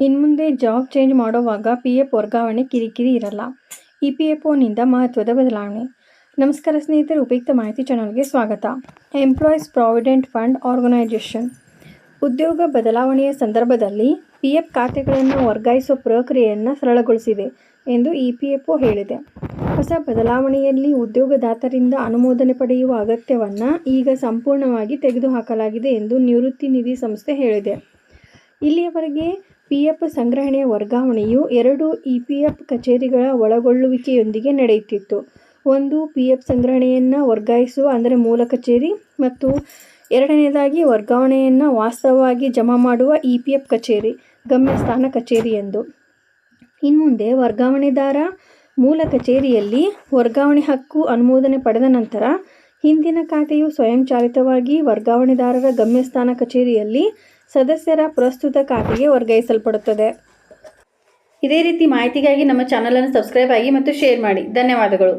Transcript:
ಇನ್ಮುಂದೆ job change ಮಾಡೋವಾಗ P F ವರ್ಗಾವಣೆ ಕಿರಿಕಿರಿ ಇರಲ್ಲ. ಇ ಪಿ ಎಫ್ ಒನಿಂದ ಮಹತ್ವದ ಬದಲಾವಣೆ. ನಮಸ್ಕಾರ ಸ್ನೇಹಿತರೆ, ಉಪಯುಕ್ತ ಮಾಹಿತಿ ಚಾನಲ್ಗೆ ಸ್ವಾಗತ. ಎಂಪ್ಲಾಯೀಸ್ ಪ್ರಾವಿಡೆಂಟ್ ಫಂಡ್ ಆರ್ಗನೈಜೇಷನ್ ಉದ್ಯೋಗ ಬದಲಾವಣೆಯ ಸಂದರ್ಭದಲ್ಲಿ ಪಿ ಎಫ್ ಖಾತೆಗಳನ್ನು ವರ್ಗಾಯಿಸುವ ಪ್ರಕ್ರಿಯೆಯನ್ನು ಸರಳಗೊಳಿಸಿದೆ ಎಂದು ಇ ಪಿ ಎಫ್ ಒ ಹೇಳಿದೆ. ಹೊಸ ಬದಲಾವಣೆಯಲ್ಲಿ ಉದ್ಯೋಗದಾತರಿಂದ ಅನುಮೋದನೆ ಪಡೆಯುವ ಅಗತ್ಯವನ್ನು ಈಗ ಸಂಪೂರ್ಣವಾಗಿ ತೆಗೆದುಹಾಕಲಾಗಿದೆ ಎಂದು ನಿವೃತ್ತಿ ನಿಧಿ ಸಂಸ್ಥೆ ಹೇಳಿದೆ. ಇಲ್ಲಿಯವರೆಗೆ ಪಿ ಎಫ್ ಸಂಗ್ರಹಣೆಯ ವರ್ಗಾವಣೆಯು ಎರಡು ಇ ಪಿ ಎಫ್ ಕಚೇರಿಗಳ ಒಳಗೊಳ್ಳುವಿಕೆಯೊಂದಿಗೆ ನಡೆಯುತ್ತಿತ್ತು. ಒಂದು ಪಿ ಎಫ್ ಸಂಗ್ರಹಣೆಯನ್ನು ವರ್ಗಾಯಿಸುವ, ಅಂದರೆ ಮೂಲ ಕಚೇರಿ, ಮತ್ತು ಎರಡನೇದಾಗಿ ವರ್ಗಾವಣೆಯನ್ನು ವಾಸ್ತವವಾಗಿ ಜಮಾ ಮಾಡುವ ಇ ಪಿ ಎಫ್ ಕಚೇರಿ, ಗಮ್ಯಸ್ಥಾನ ಕಚೇರಿ ಎಂದು. ಇನ್ಮುಂದೆ ವರ್ಗಾವಣೆದಾರ ಮೂಲ ಕಚೇರಿಯಲ್ಲಿ ವರ್ಗಾವಣೆ ಹಕ್ಕು ಅನುಮೋದನೆ ಪಡೆದ ನಂತರ ಹಿಂದಿನ ಖಾತೆಯು ಸ್ವಯಂಚಾಲಿತವಾಗಿ ವರ್ಗಾವಣೆದಾರರ ಗಮ್ಯಸ್ಥಾನ ಕಚೇರಿಯಲ್ಲಿ ಸದಸ್ಯರ ಪ್ರಸ್ತುತ ಖಾತೆಗೆ ವರ್ಗಾಯಿಸಲ್ಪಡುತ್ತದೆ. ಇದೇ ರೀತಿ ಮಾಹಿತಿಗಾಗಿ ನಮ್ಮ ಚಾನಲನ್ನು ಸಬ್ಸ್ಕ್ರೈಬ್ ಆಗಿ ಮತ್ತು ಶೇರ್ ಮಾಡಿ. ಧನ್ಯವಾದಗಳು.